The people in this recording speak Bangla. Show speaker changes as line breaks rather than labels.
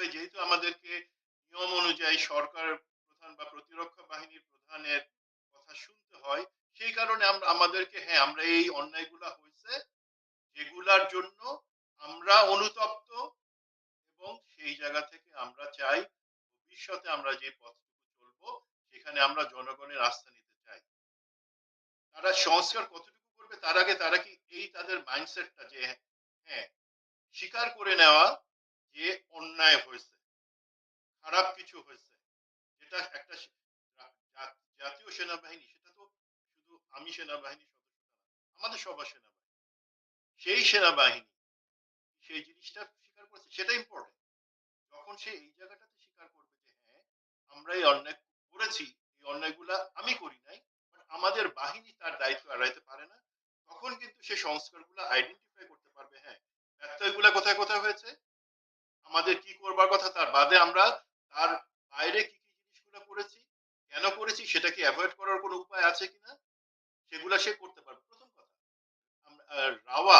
হয়ে যেহেতু আমাদেরকে নিয়ম অনুযায়ী সরকার প্রধান বা প্রতিরক্ষা বাহিনীর প্রধানের কথা শুনতে হয়, সেই কারণে আমরা, আমাদেরকে হ্যাঁ আমরা এই অন্যায়গুলা হয়েছে যেগুলার জন্য আমরা অনুতপ্ত এবং সেই জায়গা থেকে আমরা চাই ভবিষ্যতে আমরা যে পথটুকু চলবো, সেখানে আমরা জনগণের আস্থা নিতে চাই। তারা সংস্কার কতটুকু করবে তার আগে তারা কি এই তাদের মাইন্ডসেটটা যে হ্যাঁ স্বীকার করে নেওয়া যে অন্যায় হয়েছে, খারাপ কিছু হয়েছে, যেটা একটা জাতীয় সেনাবাহিনী, সেটা তো শুধু আমি সেনাবাহিনী সদস্য আমাদের সবার সেনাবাহিনী, সেই সেনাবাহিনী সেই জিনিসটা স্বীকার করেছে, সেটা ইম্পর্টেন্ট যখন সে এই জায়গাটাতে স্বীকার করবে যে হ্যাঁ আমরা এই অন্যায় করেছি, এই অন্যায়গুলা আমি করি নাই বাট আমাদের বাহিনী তার দায়িত্ব এড়াইতে পারে না, তখন কিন্তু সে সংস্কারগুলো আইডেন্টিফাই করতে পারবে হ্যাঁ ব্যত্যয়গুলা কোথায় কোথায় হয়েছে আমাদের কি করবার কথা? তার বাদে আমরা তার বাইরে কি কি জিনিসগুলো করেছি, কেন করেছি, সেটাকে অ্যাভয়েড করার কোনো উপায় আছে কিনা? সেগুলা সে করতে পারবে। প্রথম কথা রাওয়া